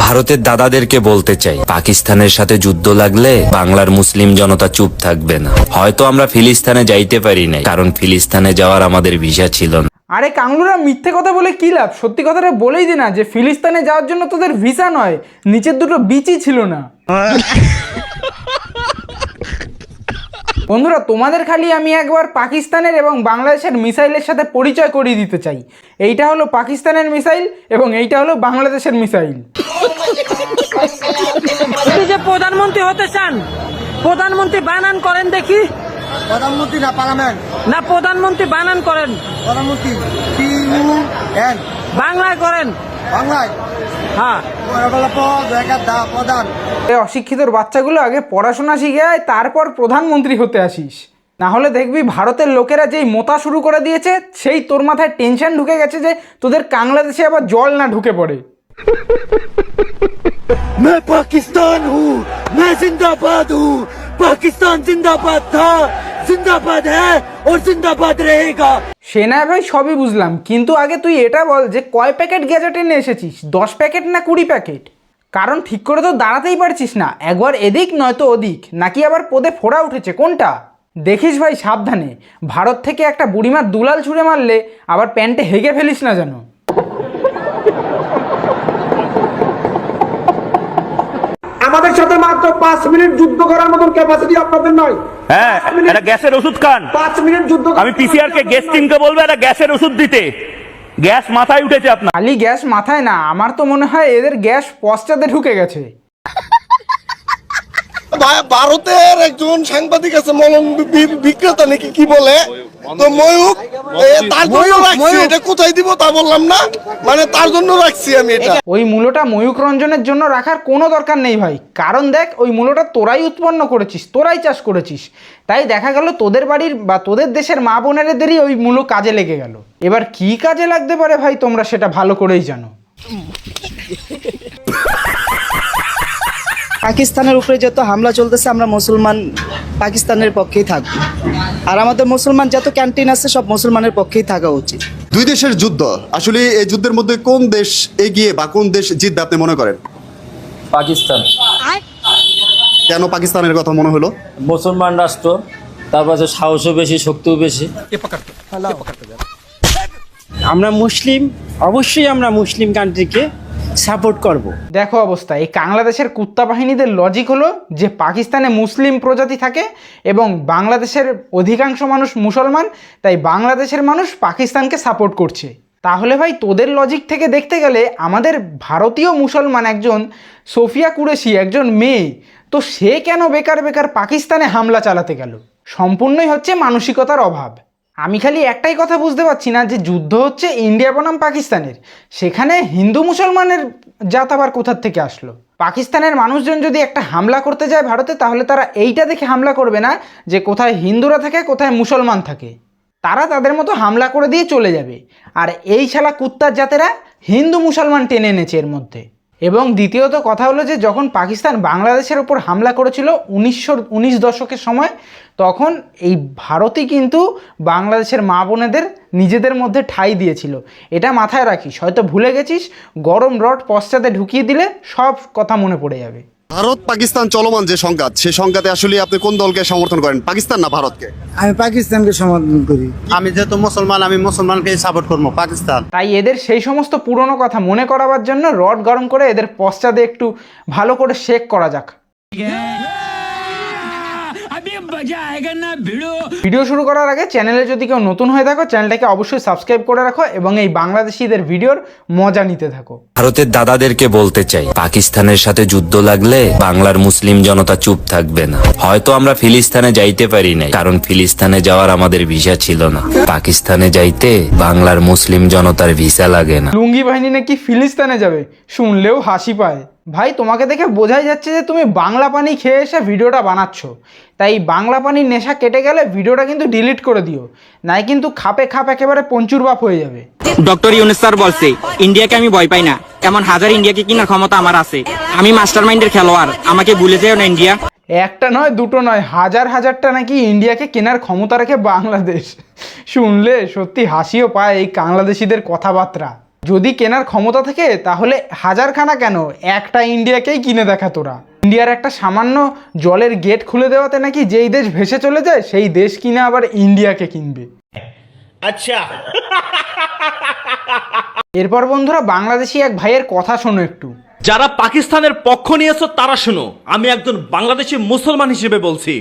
ভারতের দাদাদেরকে বলতে চাই, পাকিস্তানের সাথে যুদ্ধ লাগলে বাংলার মুসলিম জনতা চুপ থাকবে না। হয়তো আমরা ফিলিস্তানে যাইতে পারি নাই, কারণ ফিলিস্তানে যাওয়ার আমাদের ভিসা ছিল না। আরে কাংলুরা মিথ্যে কথা বলে কী লাভ? সত্যি কথাটা বলেই দে না যে ফিলিস্তানে যাওয়ার জন্য তোদের ভিসা নয়, নিচের দুটো বিচই ছিল না। বন্ধুরা, তোমাদের খালি আমি একবার পাকিস্তানের এবং বাংলাদেশের মিসাইলের সাথে পরিচয় করিয়ে দিতে চাই। এইটা হলো পাকিস্তানের মিসাইল এবং এইটা হলো বাংলাদেশের মিসাইল। আপনি যে প্রধানমন্ত্রী হতে চান প্রধানমন্ত্রী বানান করেন দেখি। প্রধানমন্ত্রী না পার্লামেন্ট? না প্রধানমন্ত্রী বানান করেন। প্রধানমন্ত্রী টি ইউ বাংলায় করেন। বাংলায়? হ্যাঁ। অশিক্ষিতর বাচ্চাগুলো আগে পড়াশোনা শিখে আয় তারপর প্রধানমন্ত্রী হতে আসিস। না হলে দেখবি ভারতের লোকেরা যেই মোতা শুরু করে দিয়েছে সেই তোর মাথায় টেনশন ঢুকে গেছে যে তোদের কাংলাদেশে আবার জল না ঢুকে পড়ে। जिंदाबाद हूँ पाकिस्तान जिंदाबाद था जिंदाबाद है और जिंदाबाद रहेगा সেনা ভাই সবই বুঝলাম কিন্তু আগে তুই এটা বল যে কয় প্যাকেট গ্যাজেট এনে এসেছিস দশ প্যাকেট না কুড়ি প্যাকেট কারণ ঠিক করে তো দাঁড়াতেই পারছিস না একবার এদিক নয়তো ওদিক নাকি আবার পদে ফোড়া উঠেছে কোনটা দেখিস ভাই সাবধানে ভারত থেকে একটা বুড়িমার দুলাল ছুঁড়ে মারলে আবার প্যান্টে হেগে ফেলিস না যেন আমাদের সাথে মাত্র পাঁচ মিনিট যুদ্ধ করার মতন ক্যাপাসিটি আপনাদের নয়। হ্যাঁ একটা গ্যাসের ওষুধ খান। পাঁচ মিনিট যুদ্ধ আমি পিসিআর কে গ্যাস টিমকে বলব একটা গ্যাসের ওষুধ দিতে। গ্যাস মাথায় উঠেছে আপনার। খালি গ্যাস মাথায় না আমার তো মনে হয় এদের গ্যাস পশ্চাতে ঢুকে গেছে। ভারতের একজন সাংবাদিক আছে মলম বিক্রেতা নাকি কি বলে? তো ময়ূক তার জন্য রাখছি এটা কোথায় দিব তা বললাম না। মানে তার জন্য রাখছি আমি এটা। ওই মূলটা ময়ূক রঞ্জনের জন্য রাখার কোনো দরকার নেই ভাই। কারণ দেখ ওই মূলটা তোরাই উৎপন্ন করেছিস তোরাই চাষ করেছিস। তাই দেখা গেল তোদের বাড়ির বা তোদের দেশের মা বোনেরদেরই ওই মূলো কাজে লেগে গেল। এবার কি কাজে লাগতে পারে ভাই তোমরা সেটা ভালো করেই জানো। পাকিস্তানের উপরে যত হামলা চলতেছে আমরা মুসলমান পাকিস্তানের পক্ষেই থাকব। আর আমাদের মুসলমান যত ক্যান্টিন আছে সব মুসলমানের পক্ষেই থাকা উচিত। দুই দেশের যুদ্ধ আসলে এই যুদ্ধের মধ্যে কোন দেশ এগিয়ে বা কোন দেশ জিতবে আপনি মনে করেন? পাকিস্তান। কেন পাকিস্তানের কথা মনে হলো? মুসলমান রাষ্ট্র তারপর সাহসও বেশি শক্তিও বেশি। আমরা মুসলিম অবশ্যই আমরা মুসলিম কান্ট্রিকে সাপোর্ট করব। দেখো অবস্থা, এই বাংলাদেশের কুত্তা বাহিনীদের লজিক হলো যে পাকিস্তানে মুসলিম প্রজাতি থাকে এবং বাংলাদেশের অধিকাংশ মানুষ মুসলমান, তাই বাংলাদেশের মানুষ পাকিস্তানকে সাপোর্ট করছে। তাহলে ভাই, তোদের লজিক থেকে দেখতে গেলে আমাদের ভারতীয় মুসলমান একজন সোফিয়া কুরেশি, একজন মেয়ে, তো সে কেন বেকার বেকার পাকিস্তানে হামলা চালাতে গেল? সম্পূর্ণই হচ্ছে মানসিকতার অভাব। আমি খালি একটাই কথা বুঝতে পারছি না যে যুদ্ধ হচ্ছে ইন্ডিয়া বনাম পাকিস্তানের। সেখানে হিন্দু মুসলমানের জাত আবার কোথার থেকে আসলো? পাকিস্তানের মানুষজন যদি একটা হামলা করতে যায় ভারতে, তাহলে তারা এইটা দেখে হামলা করবে না যে কোথায় হিন্দুরা থাকে, কোথায় মুসলমান থাকে। তারা তাদের মতো হামলা করে দিয়ে চলে যাবে। আর এই শালা কুত্তার জাতেরা হিন্দু মুসলমান টেনে এনেছে এর মধ্যে। এবং দ্বিতীয়ত কথা হলো যে যখন পাকিস্তান বাংলাদেশের ওপর হামলা করেছিল উনিশশো, উনিশ দশকের সময়, তখন এই ভারতই কিন্তু বাংলাদেশের মা বোনেদের নিজেদের মধ্যে ঠাই দিয়েছিল। এটা মাথায় রাখিস, হয়তো ভুলে গেছিস, গরম রড পশ্চাতে ঢুকিয়ে দিলে সব কথা মনে পড়ে যাবে। ভারত পাকিস্তান চলমান যে সংঘাত সেই সংঘাতে আসলে আপনি কোন দলকে সমর্থন করেন? পাকিস্তান না ভারতকে? আমি পাকিস্তানকে সমর্থন করি। আমি যেহেতু মুসলমান আমি মুসলমানকে সাপোর্ট করব পাকিস্তান। তাই এদের সেই সমস্ত পুরনো কথা মনে করাবার জন্য রড গরম করে এদের পশ্চাদে একটু ভালো করে শেক করা যাক। ভিডিও শুরু করার আগে চ্যানেলে যদি কেউ নতুন হয়ে থাকো চ্যানেলটাকে অবশ্যই সাবস্ক্রাইব করে রাখো এবং এই বাংলাদেশিদের ভিডিওর মজা নিতে থাকো। ভারতের দাদাদেরকে বলতে চাই পাকিস্তানের সাথে যুদ্ধ লাগলে বাংলার মুসলিম জনতা চুপ থাকবে না। হয়তো আমরা ফিলিস্তানে যাইতে পারি নাই কারণ ফিলিস্তানে যাওয়ার আমাদের ভিসা ছিল না। পাকিস্তানে যাইতে বাংলার মুসলিম জনতার ভিসা লাগে না। লুঙ্গি বাহিনী নাকি ফিলিস্তানে যাবে? শুনলেও হাসি পায়। ভাই তোমাকে দেখে বোঝাই যাচ্ছে যে তুমি বাংলা পানি খেয়ে এসে ভিডিওটা বানাচ্ছ। তাই বাংলা পানির নেশা কেটে গেলে ভিডিওটা কিন্তু ডিলিট করে দিও। নাই কিন্তু খাপে খাপ একেবারে পঞ্চুর বাপ হয়ে যাবে। ডক্টর ইউনুস স্যার বলছে ইন্ডিয়াকে আমি ভয় পাই না। এমন হাজার ইন্ডিয়াকে কেনার ক্ষমতা আমার আছে। আমি মাস্টার মাইন্ডের খেলোয়াড়। আমাকে ভুলে যেও না ইন্ডিয়া। একটা নয় দুটো নয় হাজার হাজারটা নাকি ইন্ডিয়াকে কেনার ক্ষমতা রাখে বাংলাদেশ। শুনলে সত্যি হাসিও পায় এই বাংলাদেশিদের কথাবার্তা। যদি কেনার ক্ষমতা থাকে তাহলে হাজারখানা কেন? একটা ইন্ডিয়াকেই কিনে দেখা তোরা। ইন্ডিয়ার একটা সামান্য জলের গেট খুলে দেওয়াতে নাকি যেই দেশ ভেসে চলে যায় সেই দেশ কিনে আবার ইন্ডিয়াকে কিনবে। আচ্ছা। এরপর বন্ধুরা বাংলাদেশি এক ভাইয়ের কথা শোনো একটু। যারা পাকিস্তানের পক্ষ নিয়েছো তারা শোনো আমি একজন বাংলাদেশি মুসলমান হিসেবে বলছি।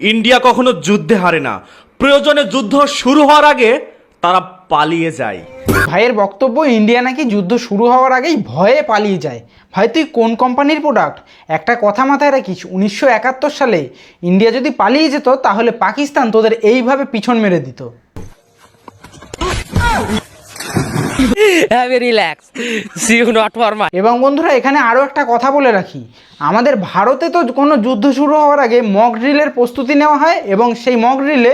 ইন্ডিয়া কখনো যুদ্ধে হারে না। প্রয়োজনে যুদ্ধ শুরু হওয়ার আগে তারা পালিয়ে যায়। ভাইয়ের বক্তব্য ইন্ডিয়া নাকি যুদ্ধ শুরু হওয়ার আগেই ভয়ে পালিয়ে যায়। ভাই তুই কোন কোম্পানির প্রোডাক্ট একটা কথা মাথায় রাখিস উনিশশো একাত্তর সালে ইন্ডিয়া যদি পালিয়ে যেত তাহলে পাকিস্তান তোদের এইভাবে পিছন মেরে দিত। এবং বন্ধুরা এখানে আরও একটা কথা বলে রাখি। আমাদের ভারতে তো কোনো যুদ্ধ শুরু হওয়ার আগে মক ড্রিলের প্রস্তুতি নেওয়া হয় এবং সেই মক ড্রিলে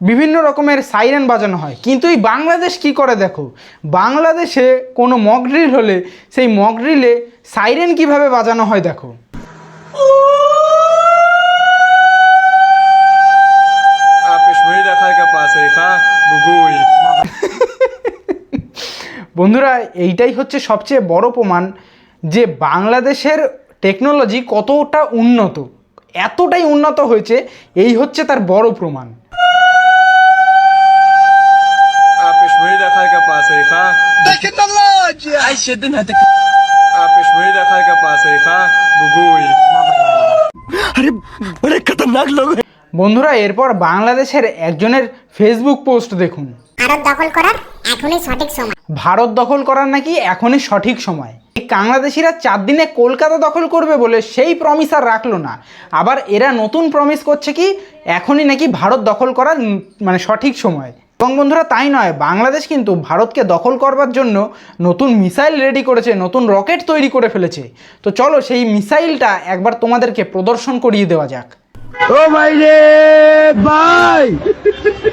বিভিন্ন রকমের সাইরেন বাজানো হয়। কিন্তু এই বাংলাদেশ কি করে দেখো? বাংলাদেশে কোনো মক ড্রিল হলে সেই মক ড্রিলে সাইরেন কীভাবে বাজানো হয় দেখো। বন্ধুরা এইটাই হচ্ছে সবচেয়ে বড় প্রমাণ যে বাংলাদেশের টেকনোলজি কতটা উন্নত এতটাই উন্নত হয়েছে এই হচ্ছে তার বড় প্রমাণ। বন্ধুরা এরপর বাংলাদেশের একজনের ফেসবুক পোস্ট দেখুন। ভারত দখল করার এখনই সঠিক সময়। ভারত দখল করার নাকি এখনই সঠিক সময়। এই বাংলাদেশিরা চার দিনে কলকাতা দখল করবে বলে সেই প্রমিস আর রাখল না। আবার এরা নতুন প্রমিস করছে কি এখনই নাকি ভারত দখল করার মানে সঠিক সময়। এবং বন্ধুরা তাই নয়, বাংলাদেশ কিন্তু ভারতকে দখল করবার জন্য নতুন মিসাইল রেডি করেছে, নতুন রকেট তৈরি করে ফেলেছে। তো চলো সেই মিসাইলটা একবার তোমাদেরকে প্রদর্শন করিয়ে দেওয়া যাক। ও ভাই রে ভাই,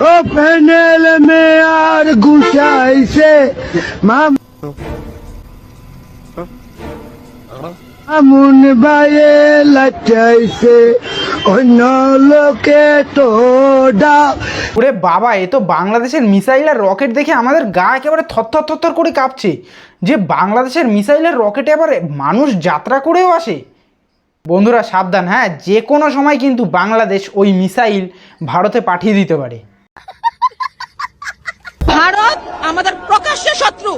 ও প্যানেল মে আর গুছাইছে, মাম আমুন ভাইয়ে লাচাইছে অন্য লোকে তো ডা ওরে বাবা এ তো বাংলাদেশের মিসাইল আর রকেট দেখে আমাদের গা একেবারে থরথর থরথর করে কাঁপছে। যে বাংলাদেশের মিসাইল আর রকেটে আবার মানুষ যাত্রা করেও আসে। বন্ধুরা সাবধান হ্যাঁ যে কোনো সময় কিন্তু বাংলাদেশ ওই মিসাইল ভারতে পাঠিয়ে দিতে পারে। ভারত আমাদের প্রকাশ্য শত্রু,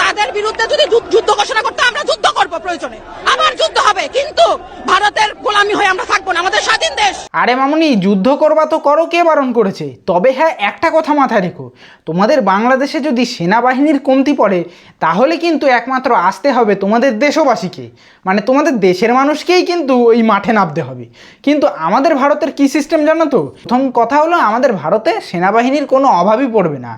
তাদের বিরুদ্ধে যদি যুদ্ধ ঘোষণা করতে আমরা যুদ্ধ করব প্রয়োজনে। আবার যুদ্ধ হবে, কিন্তু ভারতের গোলামি হয়ে আমরা থাকব না, আমাদের স্বাধীন দেশ। আরে মামুনি, যুদ্ধ করবা তো করো কে বারণ করেছে। তবে হ্যাঁ একটা কথা মাথায় রেখো। তোমাদের বাংলাদেশে যদি সেনাবাহিনীর কমতি পড়ে, তাহলে কিন্তু একমাত্র আসতে হবে তোমাদের দেশবাসীকে। মানে তোমাদের দেশের মানুষকেই কিন্তু ওই মাঠে নামতে হবে। কিন্তু আমাদের ভারতের কি সিস্টেম জানো তো? প্রথম কথা হলো, আমাদের ভারতে সেনাবাহিনীর কোনো অভাবই পড়বে না।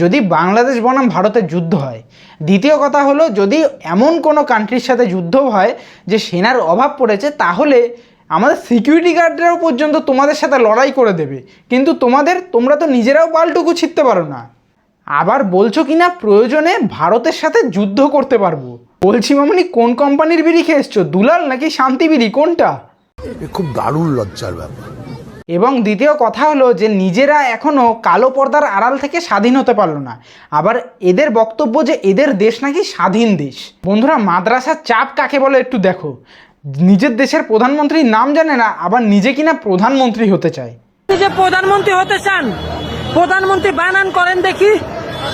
যদি বাংলাদেশ বনাম ভারতের যুদ্ধ হয়। দ্বিতীয় কথা হলো, যদি এমন কোনো কান্ট্রির সাথে যুদ্ধ হয় যে সেনার অভাব পড়েছে, তাহলে আমাদের সিকিউরিটি গার্ডরাও পর্যন্ত তোমাদের সাথে লড়াই করে দেবে। কিন্তু তোমাদের, তোমরা তো নিজেরাও বালটুকু ছিটতে পারো না। আবার বলছো কি না প্রয়োজনে ভারতের সাথে যুদ্ধ করতে পারব। বলছি মামনি, কোন কোম্পানির বিড়ি খেয়ে এসছো দুলাল নাকি শান্তি বিড়ি? কোনটা? খুব দারুণ লজ্জার ব্যাপার। এবং দ্বিতীয় কথা হলো যে নিজেরা এখনও কালো পর্দার আড়াল থেকে স্বাধীন হতে পারল না। আবার এদের বক্তব্য যে এদের দেশ নাকি স্বাধীন দেশ। বন্ধুরা মাদ্রাসার চাপ কাকে বলে একটু দেখো। নিজের দেশের প্রধানমন্ত্রীর নাম জানে না আবার নিজে কিনা প্রধানমন্ত্রী হতে চায়। যে প্রধানমন্ত্রী হতে চান প্রধানমন্ত্রী বানান করেন দেখি।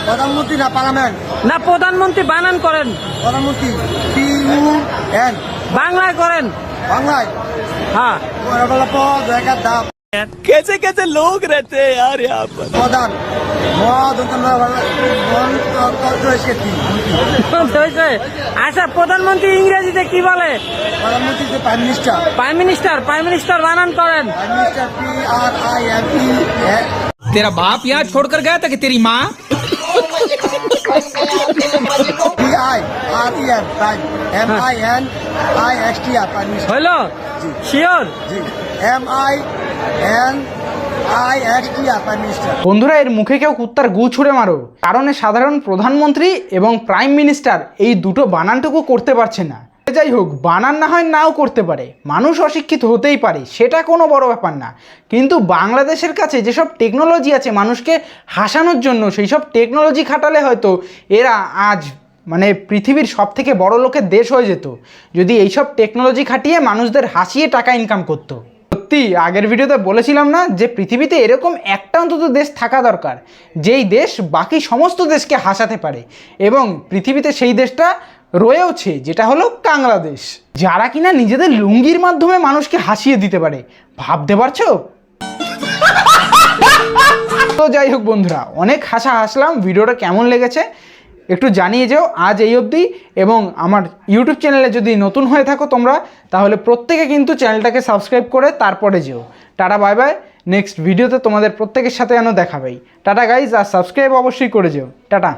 প্রধানমন্ত্রী না পার্লামেন্ট? না প্রধানমন্ত্রী বানান করেন। প্রধানমন্ত্রী পি ইউ এন। বাংলায় করেন। বাংলায়? হ্যাঁ। ওরা বলে পদ একার দাম कैसे कैसे लोग रहते हैं यार यहाँ पर প্রধান মদ আচ্ছা প্রধানমন্ত্রী ইংরেজিতে কি বলে প্রধানমন্ত্রী যে prime minister prime minister prime minister বানান করেন prime minister P R I M E তেরা বাপ ইয়া ছোড়কর গয়া তা কি তেরি মা P I R E M prime M I N I S T R prime minister হইল শিওর জি এম আই বন্ধুরা, এর মুখে কেউ কুত্তার গু ছুঁড়ে মারো। কারণে সাধারণ প্রধানমন্ত্রী এবং প্রাইম মিনিস্টার এই দুটো বানানটুকু করতে পারছে না। যাই হোক, বানান না হয় নাও করতে পারে। মানুষ অশিক্ষিত হতেই পারে, সেটা কোনো বড় ব্যাপার না। কিন্তু বাংলাদেশের কাছে যেসব টেকনোলজি আছে মানুষকে হাসানোর জন্য সেই সব টেকনোলজি খাটালে হয়তো এরা আজ মানে পৃথিবীর সব থেকে বড় লোকের দেশ হয়ে যেত। যদি এইসব টেকনোলজি খাটিয়ে মানুষদের হাসিয়ে টাকা ইনকাম করতো। সত্যি, আগের ভিডিওতে বলেছিলাম না যে পৃথিবীতে এরকম একটা অন্তত দেশ থাকা দরকার, যেই দেশ বাকি সমস্ত দেশকে হাসাতে পারে এবং পৃথিবীতে সেই দেশটা রয়েওছে, যেটা হলো বাংলাদেশ। যারা কিনা নিজেদের লুঙ্গির মাধ্যমে মানুষকে হাসিয়ে দিতে পারে, ভাবতে পারছ? তো যাই হোক বন্ধুরা, অনেক হাসা হাসলাম, ভিডিওটা কেমন লেগেছে? একটু জানিয়ে যেও আজ এই অবধি এবং আমার ইউটিউব চ্যানেলে যদি নতুন হয়ে থাকো তোমরা, তাহলে প্রত্যেকে কিন্তু চ্যানেলটাকে সাবস্ক্রাইব করে তারপরে যেও। টাটা বাই বাই নেক্সট ভিডিওতে তোমাদের প্রত্যেকের সাথে যেন দেখাবেই। টাটা গাইজ আর সাবস্ক্রাইব অবশ্যই করে যেও। টাটা।